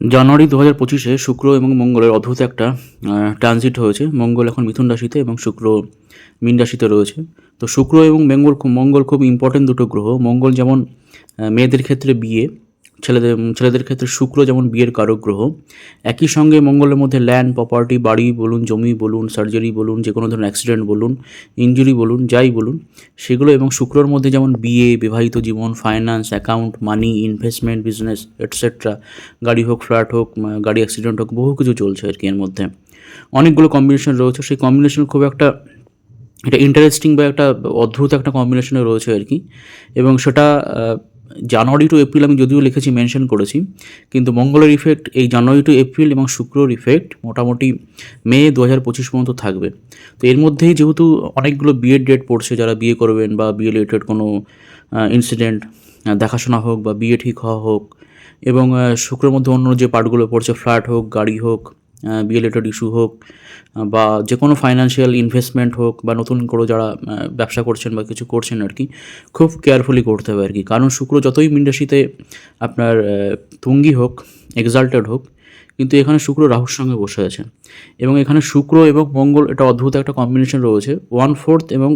জানুয়ারি দু হাজার পঁচিশে শুক্র এবং মঙ্গলের অদ্ভুত একটা ট্রানজিট হয়েছে। মঙ্গল এখন মিথুন রাশিতে এবং শুক্র মীন রাশিতে রয়েছে। তো শুক্র এবং মঙ্গল খুব মঙ্গল খুব ইম্পর্টেন্ট দুটো গ্রহ। মঙ্গল যেমন মেয়েদের ক্ষেত্রে বিয়ে ছেলেদের ছেলেদের ক্ষেত্রে শুক্র যেমন বিয়ের কারক গ্রহ একই সঙ্গে মঙ্গলের মধ্যে ল্যান্ড প্রপার্টি বাড়ি বলুন, জমি বলুন সার্জারি বলুন, যে কোনো ধরনের অ্যাক্সিডেন্ট বলুন ইনজুরি বলুন, যাই বলুন, সেগুলো এবং শুক্রর মধ্যে যেমন বিয়ে, বিবাহিত জীবন finance account money investment business etcetera গাড়ি হোক ফ্ল্যাট হোক গাড়ি অ্যাক্সিডেন্ট হোক, বহু কিছু চলছে আর কি এর মধ্যে। অনেকগুলো কম্বিনেশন রয়েছে, সেই কম্বিনেশন খুব একটা, এটা ইন্টারেস্টিং বা একটা অদ্ভুত একটা কম্বিনেশনে রয়েছে আর কি, এবং সেটা জানুয়ারি টু এপ্রিল আমি যদিও লিখেছি মেনশন করেছি, কিন্তু মঙ্গলের ইফেক্ট এই জানুয়ারি টু এপ্রিল এবং শুক্রর ইফেক্ট মোটামুটি মে দু হাজার পঁচিশ পর্যন্ত থাকবে। তো এর মধ্যেই যেহেতু অনেকগুলো বিয়ের ডেট পড়ছে, যারা বিয়ে করবেন বা বিয়ে রিলেটেড কোনো ইনসিডেন্ট দেখাশোনা হোক বা বিয়ে ঠিক হওয়া হোক এবং শুক্রের মধ্যে অন্য যে পার্টগুলো পড়ছে ফ্ল্যাট হোক, গাড়ি হোক রিলেটেড ইস্যু হোক বা যে কোনো ফাইন্যান্সিয়াল ইনভেস্টমেন্ট হোক, বা নতুন করে যারা ব্যবসা করছেন বা কিছু করছেন আর কি, খুব কেয়ারফুলি করতে হবে আর কি। কারণ শুক্র যতই মিন্ডাসিতে আপনার তুঙ্গি হোক এক্সাল্টেড হোক, কিন্তু এখানে শুক্র রাহুর সঙ্গে বসে আছে। এবং এখানে শুক্র এবং মঙ্গল, এটা অদ্ভুত একটা কম্বিনেশন রয়েছে। ওয়ান ফোর্থ এবং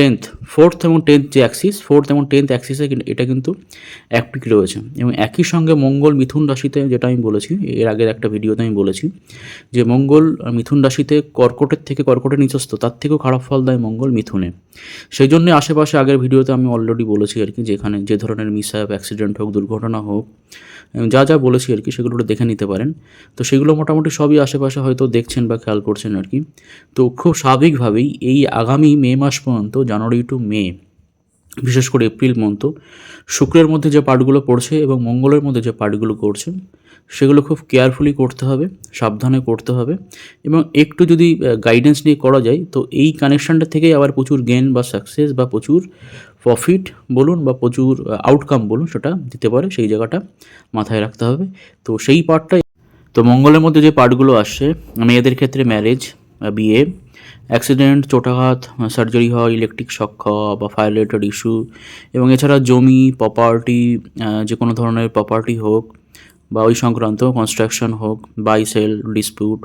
টেন্থ ফোর্থ এবং টেন্থ যে অ্যাক্সিস ফোর্থ এবং টেন্থ অ্যাক্সিসে এটা কিন্তু অ্যাক্টিভ রয়েছে। এবং একই সঙ্গে মঙ্গল মিথুন রাশিতে যেটা আমি বলেছি, এর আগের একটা ভিডিওতে আমি বলেছি যে মঙ্গল মিথুন রাশিতে কর্কটের থেকে কর্কটের নিচস্থ, তার থেকেও খারাপ ফল দেয় মঙ্গল মিথুনে। সেই জন্য আশেপাশে আগের ভিডিওতে আমি অলরেডি বলেছি আর কি, যেখানে যে ধরনের মিসআপ অ্যাক্সিডেন্ট হোক, দুর্ঘটনা হোক যা যা বলেছি আর কি, সেগুলো দেখে নিতে পারেন। তো সেগুলো মোটামুটি সবই আশেপাশে হয়তো দেখছেন বা খেয়াল করছেন আর কি। তো খুব স্বাভাবিকভাবেই এই আগামী মে মাস পর্যন্ত, জানুয়ারি টু মে বিশেষ করে এপ্রিল মন্থ, শুক্রের মধ্যে যে পার্টগুলো পড়ছে এবং মঙ্গলের মধ্যে যে পার্টগুলো করছে, সেগুলো খুব কেয়ারফুলি করতে হবে, সাবধানে করতে হবে এবং একটু যদি গাইডেন্স নিয়ে করা যায়, তো এই কানেকশানটা থেকেই আবার প্রচুর গেন বা সাকসেস বা প্রচুর প্রফিট বলুন বা প্রচুর আউটকাম বলুন সেটা দিতে পারে, সেই জায়গাটা মাথায় রাখতে হবে। তো সেই পার্টটাই তো মঙ্গলের মধ্যে যে পার্টগুলো আসছে মেয়েদের ক্ষেত্রে ম্যারেজ বিয়ে অ্যাক্সিডেন্ট চোটাঘাত সার্জারি হওয়া ইলেকট্রিক শক খাওয়া বা ফায়ার রিলেটেড ইস্যু এবং এছাড়া জমি প্রপার্টি যে কোনো ধরনের প্রপার্টি হোক বা ওই সংক্রান্ত কনস্ট্রাকশন হোক buy sell dispute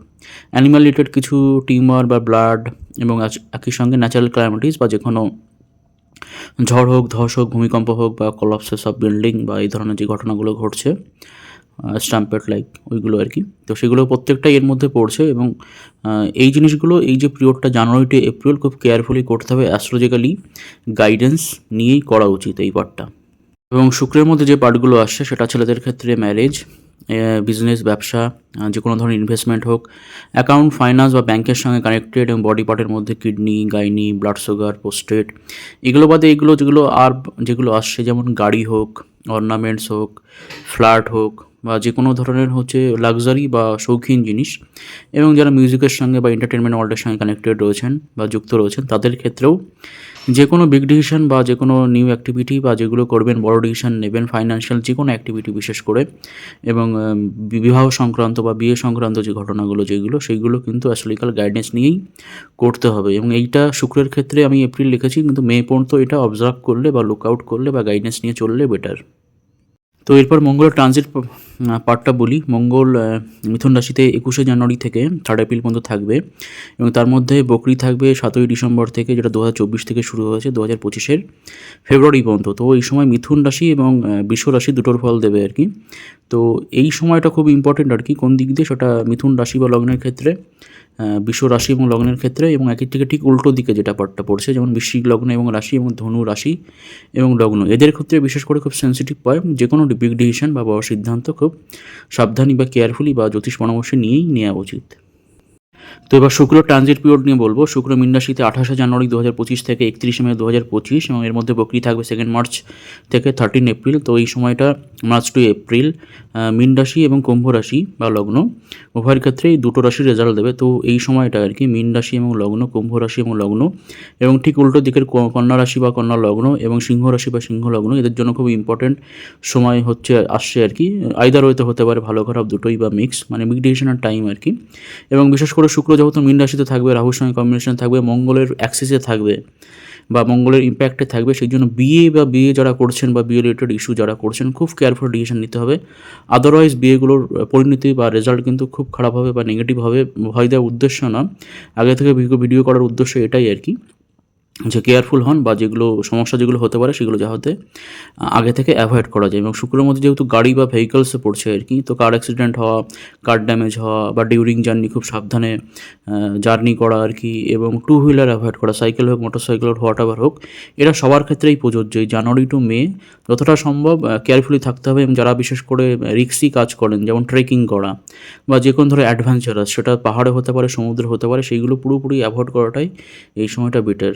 animal related কিছু টিউমার বা ব্লাড এবং একই সঙ্গে ন্যাচারাল ক্লাইমেটিস বা যে কোনো ঝড় হোক, ধস হোক, ভূমিকম্প হোক বা কলাপসেস অফ বিল্ডিং বা এই ধরনের যে ঘটনাগুলো ঘটছে। স্টাম্পেড লাইক ওইগুলো আর কি। তো সেগুলো প্রত্যেকটাই এর মধ্যে পড়ছে এবং এই জিনিসগুলো, এই যে পিরিয়ডটা জানুয়ারি টু এপ্রিল খুব কেয়ারফুলি করতে হবে অ্যাস্ট্রোলজিক্যালি গাইডেন্স নিয়েই করা উচিত এই পার্টটা এবং শুক্রের মধ্যে যে পার্টগুলো আসছে, সেটা ছেলেদের ক্ষেত্রে ম্যারেজ বিজনেস ব্যবসা যে কোনো ধরনের ইনভেস্টমেন্ট হোক অ্যাকাউন্ট ফাইন্যান্স বা ব্যাংকের সঙ্গে কানেক্টেড এবং বডি পার্টের মধ্যে kidney gynae blood sugar posted এগুলো বাদে এগুলো যেগুলো আর, যেগুলো আসছে, যেমন গাড়ি হোক অর্নামেন্টস হোক ফ্ল্যাট হোক বা যে কোনো ধরনের হচ্ছে লাক্সারি বা শৌখিন জিনিস এবং যারা মিউজিকের সঙ্গে বা এন্টারটেনমেন্ট ওয়ার্ল্ডের সঙ্গে কানেক্টেড রয়েছেন বা যুক্ত রয়েছেন, তাদের ক্ষেত্রেও যে কোনো বিগ ডিসিশন বা যে কোনো নিউ অ্যাক্টিভিটি বা যেগুলো করবেন, বড় ডিসিশন নেবেন ফাইন্যান্সিয়াল যে কোনো অ্যাক্টিভিটি বিশেষ করে এবং বিবাহ সংক্রান্ত বা বিয়ে সংক্রান্ত যে ঘটনাগুলো যেগুলো সেইগুলো কিন্তু অ্যাস্ট্রোলিক্যাল গাইডেন্স নিয়েই করতে হবে এবং এইটা শুক্রের ক্ষেত্রে আমি এপ্রিল লিখেছি, কিন্তু মে পর্যন্ত এটা অবজার্ভ করলে বা লুক আউট করলে বা গাইডেন্স নিয়ে চললে বেটার তো এরপর মঙ্গল ট্রানজিট পার্টটা বলি। মঙ্গল মিথুন রাশিতে একুশে জানুয়ারি থেকে থার্ড এপ্রিল পর্যন্ত থাকবে এবং তার মধ্যে বকরি থাকবে সাতই ডিসেম্বর থেকে, যেটা দু হাজার চব্বিশ থেকে শুরু হয়েছে দু হাজার পঁচিশের ফেব্রুয়ারি পর্যন্ত। তো এই সময় মিথুন রাশি এবং বিশ্ব রাশি দুটোর ফল দেবে আর কি। তো এই সময়টা খুব ইম্পর্টেন্ট আর কি, কোন দিক দিয়ে? সেটা মিথুন রাশি বা লগ্নের ক্ষেত্রে। বৃষ রাশি এবং লগ্নের ক্ষেত্রে এবং একের থেকে ঠিক উল্টো দিকে যেটা পার্টটা পড়ছে, যেমন বৃশ্চিক লগ্ন এবং রাশি এবং ধনু রাশি এবং লগ্ন। এদের ক্ষেত্রে বিশেষ করে খুব সেন্সিটিভ পয়েন্ট যে কোনো বিগ ডিসিশন বা বড় সিদ্ধান্ত খুব সাবধানী বা কেয়ারফুলি বা জ্যোতিষ পরামর্শ নিয়েই নেওয়া উচিত। তো এবার শুক্র ট্রানজিট পিরিয়ড নিয়ে বলব। শুক্র মীন রাশিতে আঠাশে জানুয়ারি দু হাজার পঁচিশ থেকে একত্রিশে মে দু হাজার পঁচিশ এবং এর মধ্যে বকরি থাকবে সেকেন্ড মার্চ থেকে থার্টিন এপ্রিল তো এই সময়টা মার্চ টু এপ্রিল মীন রাশি এবং কুম্ভ রাশি বা লগ্ন উভয়ের ক্ষেত্রেই দুটো রাশির রেজাল্ট দেবে। তো এই সময়টা আর কি মীন রাশি এবং লগ্ন, কুম্ভ রাশি এবং লগ্ন এবং ঠিক উল্টো দিকের কন্যা রাশি বা কন্যা লগ্ন এবং সিংহ রাশি বা সিংহ লগ্ন এদের জন্য খুব ইম্পর্টেন্ট সময় হচ্ছে আসছে আর কি। আইদার হয়তো হতে পারে ভালো খারাপ দুটোই বা মিক্স মানে মিড ডিসিশনের টাইম আর কি। এবং বিশেষ করে শুক্র যেহেতু মীন রাশিতে থাকবে রাহুর সঙ্গে কম্বিনেশন থাকবে, মঙ্গলের অ্যাক্সেসে থাকবে বা মঙ্গলের ইম্প্যাক্টে থাকবে, সেই জন্য বিয়ে বা বিয়ে যারা করছেন বা বিয়ে রিলেটেড ইস্যু যারা করছেন, খুব কেয়ারফুল ডিসিশন নিতে হবে। আদারওয়াইজ বিয়েগুলোর পরিণতি বা রেজাল্ট কিন্তু খুব খারাপ হবে বা নেগেটিভ হবে, ভয় দেওয়ার উদ্দেশ্য না। আগে থেকে ভিডিও করার উদ্দেশ্য এটাই আর কি। যে কেয়ারফুল হন বা যেগুলো সমস্যা যেগুলো হতে পারে সেগুলো যাহাতে আগে থেকে অ্যাভয়েড করা যায়। এবং শুক্রের মধ্যে যেহেতু গাড়ি বা ভেহিকলসে পড়ছে আর কি, তো কার অ্যাক্সিডেন্ট হওয়া কার ড্যামেজ হওয়া বা ডিউরিং জার্নি খুব সাবধানে জার্নি করা আর কি, এবং টু হুইলার অ্যাভয়েড করা সাইকেল হোক মোটর সাইকেল হোক হোয়াট হোক, এটা সবার ক্ষেত্রেই প্রযোজ্য। এই জানুয়ারি টু মে যতটা সম্ভব কেয়ারফুলি থাকতে হবে এবং যারা বিশেষ করে রিক্সি কাজ করেন, যেমন ট্রেকিং করা বা যে কোনো ধরো অ্যাডভেঞ্চারাস সেটা পাহাড়ে হতে পারে, সমুদ্রে হতে পারে, সেইগুলো পুরোপুরি অ্যাভয়েড করাটাই এই সময়টা বেটার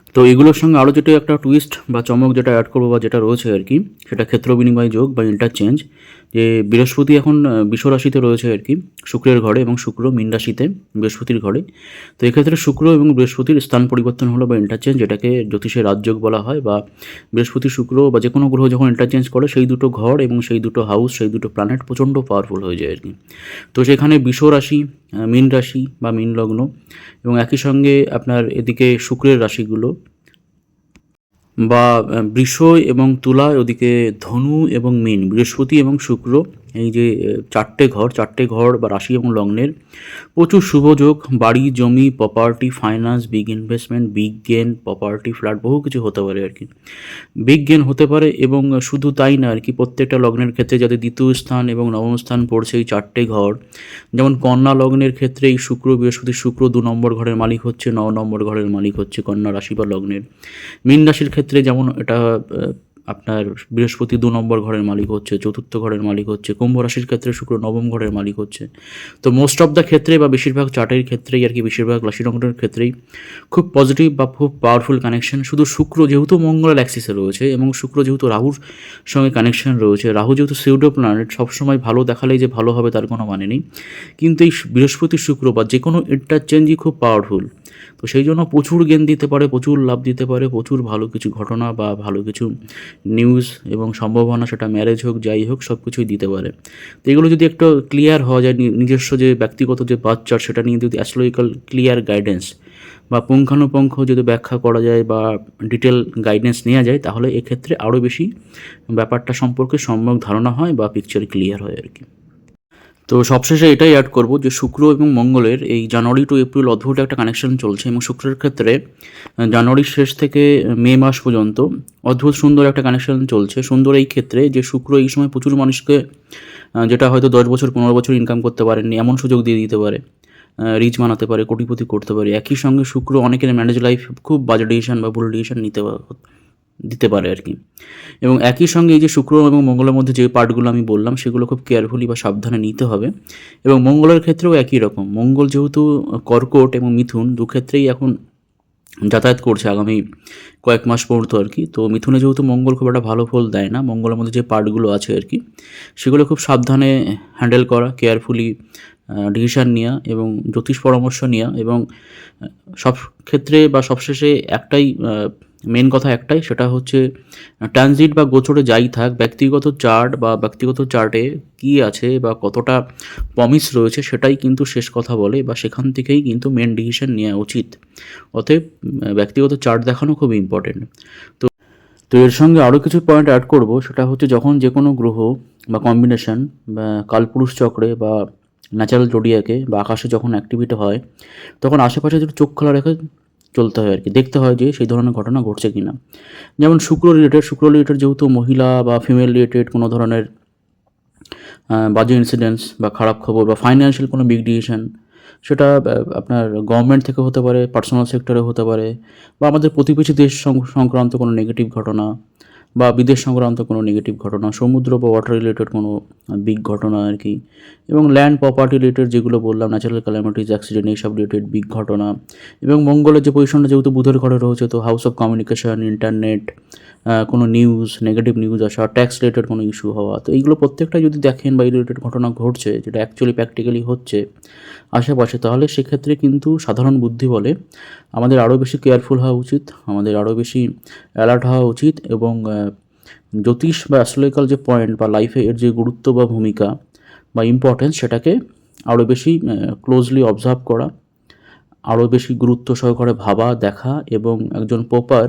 তো এগুলোর সঙ্গে আরও যেটা একটা টুইস্ট বা চমক যেটা অ্যাড করব বা যেটা রয়েছে আর কি, সেটা ক্ষেত্র বিনিময় যোগ বা ইন্টারচেঞ্জ যে বৃহস্পতি এখন বিশ্ব রাশিতে রয়েছে আর কি, শুক্রের ঘরে এবং শুক্র মীন রাশিতে, বৃহস্পতির ঘরে। তো এক্ষেত্রে শুক্র এবং বৃহস্পতির স্থান পরিবর্তন হলো বা ইন্টারচেঞ্জ যেটাকে জ্যোতিষের রাজযোগ বলা হয় বা বৃহস্পতি, শুক্র বা যে কোনো গ্রহ যখন ইন্টারচেঞ্জ করে, সেই দুটো ঘর এবং সেই দুটো হাউস সেই দুটো প্ল্যানেট প্রচণ্ড পাওয়ারফুল হয়ে যায় আর কি। তো সেখানে বিশ্ব রাশি মীন রাশি বা মীন লগ্ন এবং একই সঙ্গে আপনার এদিকে শুক্রের রাশিগুলো বা বৃষ এবং তুলা ওদিকে ধনু এবং মীন বৃহস্পতি এবং শুক্র এই যে চারটে ঘর চারটে ঘর বা রাশি এবং লগ্নের, প্রচুর শুভযোগ বাড়ি, জমি property finance big investment big gain property flat বহু কিছু হতে পারে আর কি। বিগ গেন হতে পারে এবং শুধু তাই না আর কি, প্রত্যেকটা লগ্নের ক্ষেত্রে যাদের দ্বিতীয় স্থান এবং নবম স্থান পড়ছে এই চারটে ঘর, যেমন কন্যা লগ্নের ক্ষেত্রে এই শুক্র, বৃহস্পতি, শুক্র দু নম্বর ঘরের মালিক হচ্ছে ন নম্বর ঘরের মালিক হচ্ছে কন্যা রাশি বা লগ্নের। মীন রাশির ক্ষেত্রে যেমন এটা আপনার বৃহস্পতি দু নম্বর ঘরের মালিক হচ্ছে, চতুর্থ ঘরের মালিক হচ্ছে, কুম্ভ রাশির ক্ষেত্রে শুক্র নবম ঘরের মালিক হচ্ছে। তো মোস্ট অফ দ্য ক্ষেত্রে বা বেশিরভাগ চার্টের ক্ষেত্রেই আর কি বেশিরভাগ রাশি লগ্নের ক্ষেত্রেই খুব পজিটিভ বা খুব পাওয়ারফুল কানেকশন শুধু শুক্র যেহেতু মঙ্গলের অ্যাক্সিসে রয়েছে এবং শুক্র যেহেতু রাহুর সঙ্গে কানেকশন রয়েছে, রাহু যেহেতু সিউডো প্ল্যানেট সবসময় ভালো দেখালেই যে ভালো হবে তার কোনো মানে নেই। কিন্তু এই বৃহস্পতি শুক্র বা যে কোনো ইন্টারচেঞ্জই খুব পাওয়ারফুল তো সেই জন্য প্রচুর জ্ঞান দিতে পারে, প্রচুর লাভ দিতে পারে, প্রচুর ভালো কিছু ঘটনা বা ভালো কিছু নিউজ এবং সম্ভাবনা সেটা ম্যারেজ হোক, যাই হোক সব কিছুই দিতে পারে। তো এগুলো যদি একটু ক্লিয়ার হওয়া যায় নিজস্ব যে ব্যক্তিগত যে বাচ্চার সেটা নিয়ে যদি অ্যাস্ট্রোলজিক্যাল ক্লিয়ার গাইডেন্স বা পুঙ্খানুপুঙ্খ যদি ব্যাখ্যা করা যায় বা ডিটেল গাইডেন্স নেওয়া যায়, তাহলে এক্ষেত্রে আরও বেশি ব্যাপারটা সম্পর্কে সম্যক ধারণা হয় বা পিকচার ক্লিয়ার হয় আর কি। তো সবশেষে এটাই অ্যাড করব যে শুক্র এবং মঙ্গলের এই জানুয়ারি টু এপ্রিল অদ্ভুত একটা কানেকশন চলছে এবং শুক্রের ক্ষেত্রে জানুয়ারির শেষ থেকে মে মাস পর্যন্ত অদ্ভুত সুন্দর একটা কানেকশন চলছে। সুন্দর এই ক্ষেত্রে যে শুক্র এই সময় প্রচুর মানুষকে যেটা হয়তো দশ বছর, পনেরো বছর ইনকাম করতে পারেননি, এমন সুযোগ দিয়ে দিতে পারে রিচ বানাতে পারে, কোটিপতি করতে পারে। একই সঙ্গে শুক্র অনেকের ম্যানেজ লাইফ খুব বাজে ডিসিশন বা ভুল ডিসিশন নিতে দিতে পারে আর কি। এবং একই সঙ্গে এই যে শুক্র এবং মঙ্গলের মধ্যে যে পার্টগুলো আমি বললাম, সেগুলো খুব কেয়ারফুলি বা সাবধানে নিতে হবে। এবং মঙ্গলের ক্ষেত্রেও একই রকম। মঙ্গল যেহেতু কর্কট এবং মিথুন, দু ক্ষেত্রেই এখন যাতায়াত করছে আগামী কয়েক মাস পর্যন্ত আর কি। তো মিথুনে যেহেতু মঙ্গল খুব একটা ভালো ফল দেয় না, মঙ্গলের মধ্যে যে পার্টগুলো আছে আর কি, সেগুলো খুব সাবধানে হ্যান্ডেল করা কেয়ারফুলি ডিসিশান নেওয়া এবং জ্যোতিষ পরামর্শ নেওয়া এবং সব ক্ষেত্রে বা সবশেষে একটাই মেন কথা একটাই, সেটা হচ্ছে ট্রানজিট বা গোচরে যাই থাক, ব্যক্তিগত চার্ট বা ব্যক্তিগত চার্টে কী আছে বা কতটা প্রমিস রয়েছে সেটাই কিন্তু শেষ কথা বলে বা সেখান থেকেই কিন্তু মেন ডিসিশন নেওয়া উচিত। অতএব ব্যক্তিগত চার্ট দেখানো খুব ইম্পর্টেন্ট তো তো এর সঙ্গে আরও কিছু পয়েন্ট অ্যাড করব, সেটা হচ্ছে যখন যে কোনো গ্রহ বা কম্বিনেশন বা কালপুরুষ চক্রে বা ন্যাচারাল জোডিয়াকে বা আকাশে যখন অ্যাক্টিভিটি হয়, তখন আশেপাশে যদি চোখ খোলা রেখে চলতে হয় আর কি। দেখতে হয় যে সেই ধরনের ঘটনা ঘটছে কি না যেমন শুক্র রিলেটেড শুক্র রিলেটেড যেহেতু মহিলা বা ফিমেল রিলেটেড কোনো ধরনের বাজে ইনসিডেন্টস বা খারাপ খবর বা ফাইন্যান্সিয়াল কোনো বিগ ডিসিশন সেটা আপনার গভর্নমেন্ট থেকে হতে পারে পার্সোনাল সেক্টরে হতে পারে, বা আমাদের প্রতিবেশী দেশ সংক্রান্ত কোনো নেগেটিভ ঘটনা বা বিদেশ সংক্রান্ত কোনো নেগেটিভ ঘটনা, সমুদ্র বা ওয়াটার রিলেটেড কোনো বিগ ঘটনা আর কি, এবং ল্যান্ড প্রপার্টি রিলেটেড যেগুলো বললাম ন্যাচারাল ক্যালামিটিস অ্যাক্সিডেন্ট এইসব রিলেটেড বিগ ঘটনা, এবং মঙ্গলের যে পজিশনটা যেহেতু বুধের ঘরে রয়েছে, তো হাউস অফ কমিউনিকেশন ইন্টারনেট কোনো নিউজ নেগেটিভ নিউজ আসা ট্যাক্স রিলেটেড কোনো ইস্যু হওয়া, তো এইগুলো প্রত্যেকটা যদি দেখেন বা এই রিলেটেড ঘটনা ঘটছে, যেটা অ্যাকচুয়ালি প্র্যাকটিক্যালি হচ্ছে আশেপাশে তাহলে সেক্ষেত্রে কিন্তু সাধারণ বুদ্ধি বলে আমাদের আরও বেশি কেয়ারফুল হওয়া উচিত, আমাদের আরও বেশি অ্যালার্ট হওয়া উচিত এবং জ্যোতিষ বা অ্যাস্ট্রোলজিক্যাল যে পয়েন্ট বা লাইফে এর যে গুরুত্ব বা ভূমিকা বা ইম্পর্টেন্স সেটাকে আরও বেশি ক্লোজলি অবজার্ভ করা আরও বেশি গুরুত্ব সহকারে ভাবা, দেখা এবং একজন পোপার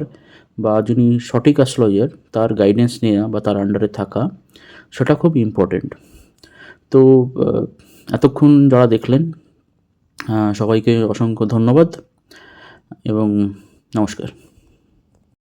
বা যিনি সঠিক অ্যাস্ট্রোলজার তার গাইডেন্স নেওয়া বা তার আন্ডারে থাকা, সেটা খুব ইম্পর্টেন্ট তো এতক্ষণ যারা দেখলেন সবাইকে অসংখ্য ধন্যবাদ এবং নমস্কার।